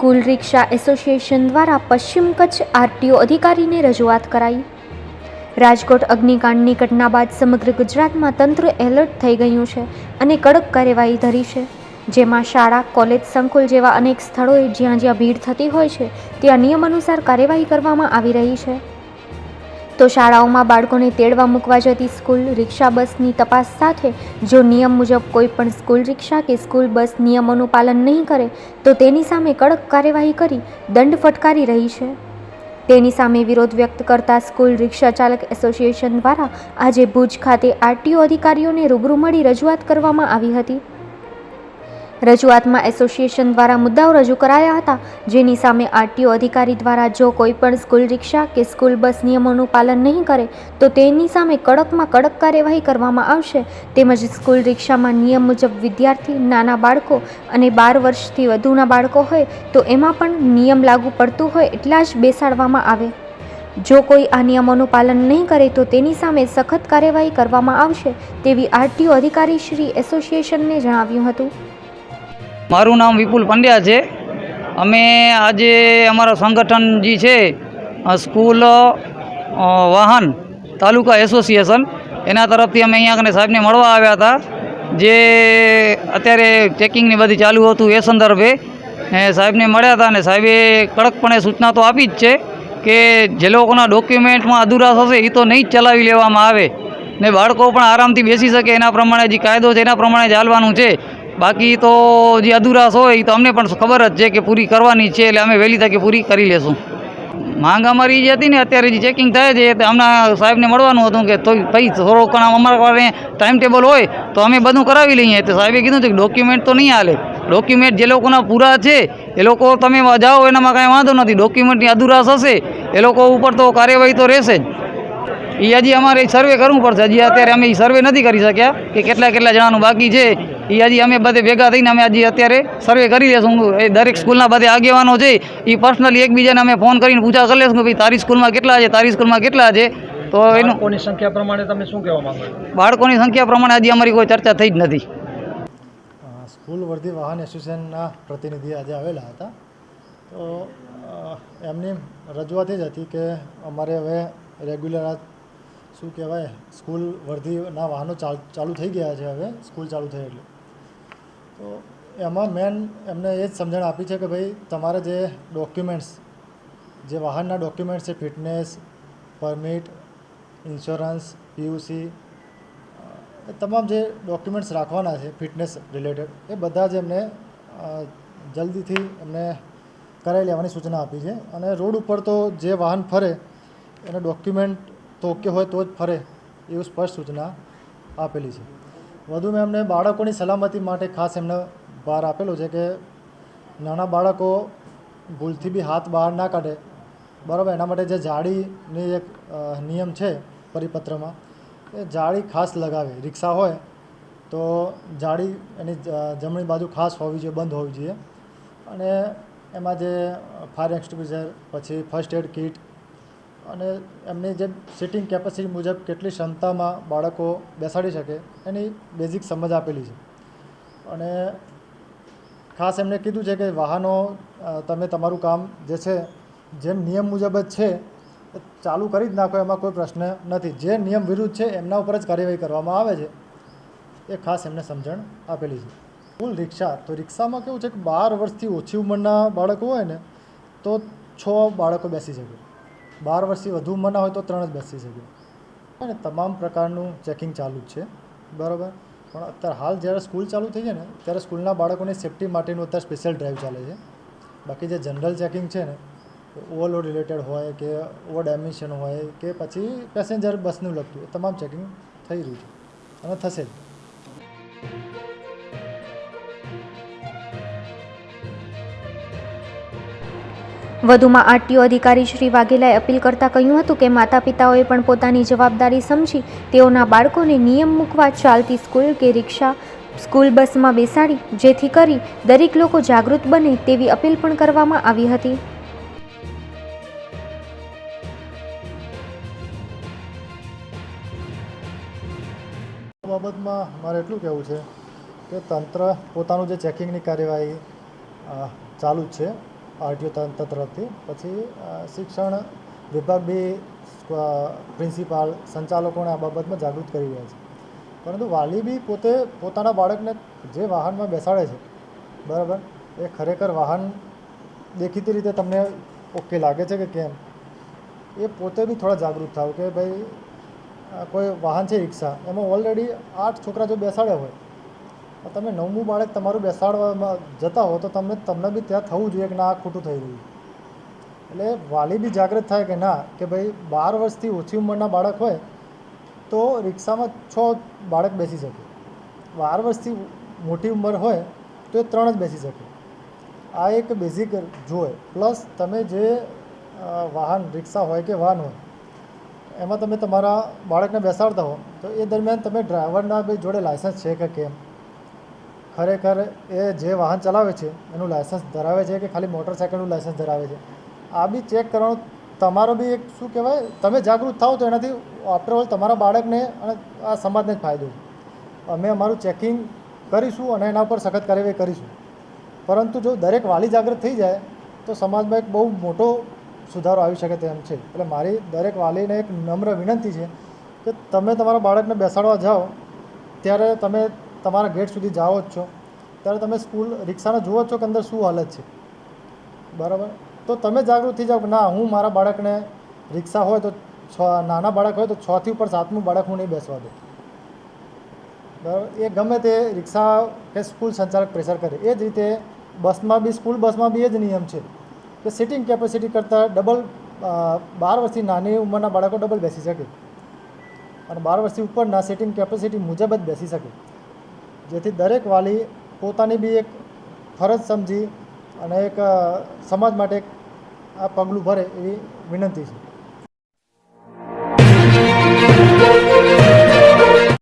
School રિક્ષા association દ્વારા પશ્ચિમ Kutch RTO અધિકારીને રજૂઆત કરાઈ. રાજકોટ અગ્નિકાંડની ઘટના બાદ સમગ્ર ગુજરાતમાં તંત્ર એલર્ટ થઈ ગયું છે અને કડક કાર્યવાહી ધરી છે. જેમાં શાળા, કોલેજ, સંકુલ જેવા અનેક સ્થળોએ જ્યાં જ્યાં ભીડ થતી હોય છે, ત્યાં નિયમ અનુસાર કાર્યવાહી કરવામાં આવી રહી છે. તો શાળાઓમાં બાળકોને તેડવા મૂકવા જતી સ્કૂલ રિક્ષા બસની તપાસ સાથે જો નિયમ મુજબ કોઈ પણ સ્કૂલ રિક્ષા કે સ્કૂલ બસ નિયમોનું પાલન નહીં કરે, તો તેની સામે કડક કાર્યવાહી કરી દંડ ફટકારી રહી છે. તેની સામે વિરોધ વ્યક્ત કરતા સ્કૂલ રિક્ષા ચાલક એસોસિએશન દ્વારા આજે ભુજ ખાતે આરટીઓ અધિકારીઓને રૂબરૂ મળી રજૂઆત કરવામાં આવી હતી. રજૂઆતમાં એસોસિએશન દ્વારા મુદ્દાઓ રજૂ કરાયા હતા. જેની સામે આરટીઓ અધિકારી દ્વારા જો કોઈ પણ સ્કૂલ રિક્ષા કે સ્કૂલ બસ નિયમોનું પાલન નહીં કરે, તો તેની સામે કડકમાં કડક કાર્યવાહી કરવામાં આવશે. તેમજ સ્કૂલ રિક્ષામાં નિયમ મુજબ વિદ્યાર્થી, નાના બાળકો અને બાર વર્ષથી વધુના બાળકો હોય, તો એમાં પણ નિયમ લાગુ પડતું હોય એટલા જ બેસાડવામાં આવે. જો કોઈ આ નિયમોનું પાલન નહીં કરે, તો તેની સામે સખત કાર્યવાહી કરવામાં આવશે, તેવી આરટીઓ અધિકારી શ્રી એસોસિએશનને જણાવ્યું હતું. મારું નામ વિપુલ પંડ્યા છે. અમે આજે અમારા સંગઠન જે છે સ્કૂલ વાહન તાલુકા એસોસિએશન, એના તરફથી અમે અહીંયા કને સાહેબને મળવા આવ્યા હતા. જે અત્યારે ચેકિંગની બધી ચાલુ હતું એ સંદર્ભે સાહેબને મળ્યા હતા અને સાહેબે કડકપણે સૂચના તો આપી જ છે કે જે લોકોના ડોક્યુમેન્ટમાં અધૂરા હશે એ તો નહીં જ ચલાવી લેવામાં આવે. ને બાળકો પણ આરામથી બેસી શકે એના પ્રમાણે જે કાયદો છે એના પ્રમાણે ચાલવાનું છે. બાકી તો જે અધુરાશ હોય એ તો અમને પણ ખબર જ છે કે પૂરી કરવાની છે, એટલે અમે વહેલી તકે પૂરી કરી લેશું. માંગ અમારી જે હતી ને, અત્યારે જે ચેકિંગ થાય છે, તે હમણાં સાહેબને મળવાનું હતું કે તો ભાઈ થોડો ઘણા અમારા પાસે ટાઈમ ટેબલ હોય, તો અમે બધું કરાવી લઈએ. તો સાહેબે કીધું છે કે ડોક્યુમેન્ટ તો નહીં હાલે ડોક્યુમેન્ટ જે લોકોના પૂરા છે, એ લોકો તમે જાઓ, એનામાં કાંઈ વાંધો નથી. ડોક્યુમેન્ટની અધુરાશ હશે એ લોકો ઉપર તો કાર્યવાહી તો રહેશે જ. એ હજી અમારે સર્વે કરવું પડશે. હજી અત્યારે અમે સર્વે નથી કરી શક્યા કે કેટલા કેટલા જણાનું બાકી છે એ હજી અમે બધે ભેગા થઈને અમે હજી અત્યારે સર્વે કરી લેશું. એ દરેક સ્કૂલના બધે આગેવાનો છે. એ પર્સનલી એકબીજાને અમે ફોન કરીને પૂછા કરી લેશું કે ભાઈ તારી સ્કૂલમાં કેટલા છે તારી સ્કૂલમાં કેટલા છે. તો એનું કોની સંખ્યા પ્રમાણે તમે શું કહેવા માંગો બાળકોની સંખ્યા પ્રમાણે હજી અમારી કોઈ ચર્ચા થઈ જ નથી. સ્કૂલ વર્ધી વાહન એસોસિએશનના પ્રતિનિધિ આજે આવેલા હતા. તો એમની રજૂઆત એ જ હતી કે અમારે હવે રેગ્યુલર આ શું કહેવાય સ્કૂલ વર્ધીના વાહનો ચાલ ચાલુ થઈ ગયા છે હવે સ્કૂલ ચાલુ થઈ એટલે. તો એમાં મેન એમને એ જ સમજણ આપી છે કે ભાઈ તમારે જે ડોક્યુમેન્ટ્સ, જે વાહનના ડોક્યુમેન્ટ્સ છે, ફિટનેસ, પરમિટ, ઇન્સ્યોરન્સ, પીયુસી, એ તમામ જે ડોક્યુમેન્ટ્સ રાખવાના છે, ફિટનેસ રિલેટેડ, એ બધા જ એમને જલ્દીથી એમને કરાવી લેવાની સૂચના આપી છે. અને રોડ ઉપર તો જે વાહન ફરે, એના ડોક્યુમેન્ટ તો ઓકે હોય તો જ ફરે, એવું સ્પષ્ટ સૂચના આપેલી છે. વધુમાં એમને બાળકોની સલામતી માટે ખાસ એમને ભાર આપેલો છે કે નાના બાળકો ભૂલથી બી હાથ બહાર ના કાઢે. બરાબર, એના માટે જે જાળીની એક નિયમ છે પરિપત્રમાં, એ જાળી ખાસ લગાવે. રિક્ષા હોય તો જાળી એની જમણી બાજુ ખાસ હોવી જોઈએ, બંધ હોવી જોઈએ. અને એમાં જે ફાયર એક્સટિંગ્વિશર પછી ફર્સ્ટ એડ કિટ અને એમની જે સિટિંગ કેપેસિટી મુજબ કેટલી ક્ષમતામાં બાળકો બેસાડી શકે, એની બેઝિક સમજ આપેલી છે. અને ખાસ એમણે કીધું છે કે વાહનો તમે તમારું કામ જે છે, જેમ નિયમ મુજબ જ છે ચાલુ કરી જ નાખો, એમાં કોઈ પ્રશ્ન નથી. જે નિયમ વિરુદ્ધ છે, એમના ઉપર જ કાર્યવાહી કરવામાં આવે છે. એ ખાસ એમને સમજણ આપેલી છે. ફૂલ રિક્ષા, તો રિક્ષામાં કેવું છે કે બાર વર્ષથી ઓછી ઉંમરના બાળકો હોય ને, તો છ બાળકો બેસી શકે. બાર વર્ષથી વધુ ઉંમરના હોય તો ત્રણ જ બેસી શકે. અને તમામ પ્રકારનું ચેકિંગ ચાલુ જ છે. બરાબર? પણ અત્યારે હાલ જ્યારે સ્કૂલ ચાલુ થઈ છે ને, ત્યારે સ્કૂલના બાળકોની સેફટી માટેનું અત્યારે સ્પેશિયલ ડ્રાઈવ ચાલે છે. બાકી જે જનરલ ચેકિંગ છે ને ઓવરલોડ રિલેટેડ હોય કે ઓવર ડાયમેન્શન હોય કે પછી પેસેન્જર બસનું લગતું તમામ ચેકિંગ થઈ રહ્યું છે. અને થશે જ. વધુમાં આરટીઓ અધિકારી શ્રી વાઘેલાએ અપીલ કરતા કહ્યું હતું કે માતા પિતાઓએ પણ પોતાની જવાબદારી સમજી તેઓના બાળકોને નિયમ મૂકવા ચાલતી સ્કૂલ કે રિક્ષા સ્કૂલ બસમાં બેસાડી, જેથી કરી દરેક લોકો જાગૃત બને તેવી અપીલ પણ કરવામાં આવી હતી. બાબતમાં મારે એટલું કહેવું છે કે તંત્ર પોતાનું જે ચેકિંગની કાર્યવાહી ચાલુ જ છે. આરટીઓ તરફથી પછી શિક્ષણ વિભાગ બી પ્રિન્સિપાલ સંચાલકોને આ બાબતમાં જાગૃત કરી રહ્યા છે. પરંતુ વાલી બી પોતે, પોતાના બાળકને જે વાહનમાં બેસાડે છે, બરાબર? એ ખરેખર વાહન દેખીતી રીતે તમને ઓકે લાગે છે કે કેમ? એ પોતે બી થોડા જાગૃત થાવ કે ભાઈ કોઈ વાહન છે રિક્ષા, એમાં ઓલરેડી આઠ છોકરા જો બેસાડ્યા હોય તમે નવમું બાળક તમારું બેસાડવામાં જતા હો તો તમે તમને બી ત્યાં થવું જોઈએ કે ના આ ખોટું થઈ રહ્યું. એટલે વાલી બી જાગૃત થાય કે ના, કે ભાઈ બાર વર્ષથી ઓછી ઉંમરના બાળક હોય તો રિક્ષામાં છ બાળક બેસી શકે. બાર વર્ષથી મોટી ઉંમર હોય તો એ ત્રણ જ બેસી શકે. આ એક બેઝિક જોવે. પ્લસ તમે જે વાહન, રિક્ષા હોય કે વાહન હોય, એમાં તમે તમારા બાળકને બેસાડતા હો તો એ દરમિયાન તમે ડ્રાઈવરના જોડે લાયસન્સ છે કે કેમ? ખરેખર એ જે વાહન ચલાવે છે, એનું લાયસન્સ ધરાવે છે કે ખાલી મોટરસાઇકલનું લાયસન્સ ધરાવે છે? આ બી ચેક કરવાનું. તમારો બી એક શું કહેવાય? તમે જાગૃત થાવ તો એનાથી આફ્ટરઓલ તમારા બાળકને અને આ સમાજને જ ફાયદો છે. અમે અમારું ચેકિંગ કરીશું અને એના ઉપર સખત કાર્યવાહી કરીશું. પરંતુ જો દરેક વાલી જાગૃત થઈ જાય, તો સમાજમાં એક બહુ મોટો સુધારો આવી શકે તેમ છે. એટલે મારી દરેક વાલીને એક નમ્ર વિનંતી છે કે તમે તમારા બાળકને બેસાડવા જાઓ, ત્યારે તમે તમારા ગેટ સુધી જાઓ જ છો. ત્યારે તમે સ્કૂલ રિક્ષાને જુઓ છો કે અંદર શું હાલત છે. બરાબર? તો તમે જાગૃત થઈ જાઓ ના, હું મારા બાળકને રિક્ષા હોય તો છ, નાના બાળક હોય તો છથી ઉપર સાતમું બાળક હું નહીં બેસવા દઉં. બરાબર? એ ગમે તે રિક્ષા કે સ્કૂલ સંચાલક પ્રેશર કરે. એ જ રીતે બસમાં બી, સ્કૂલ બસમાં બી એ જ નિયમ છે કે સિટિંગ કેપેસિટી કરતાં ડબલ બાર વર્ષથી નાની ઉંમરના બાળકો ડબલ બેસી શકે. અને બાર વર્ષથી ઉપરના સિટિંગ કેપેસિટી મુજબ જ બેસી શકે. જેથી દરેક વાલી પોતાની બી એક ફરજ સમજી અને એક સમાજ માટે આ પગલું ભરે એવી વિનંતી છે.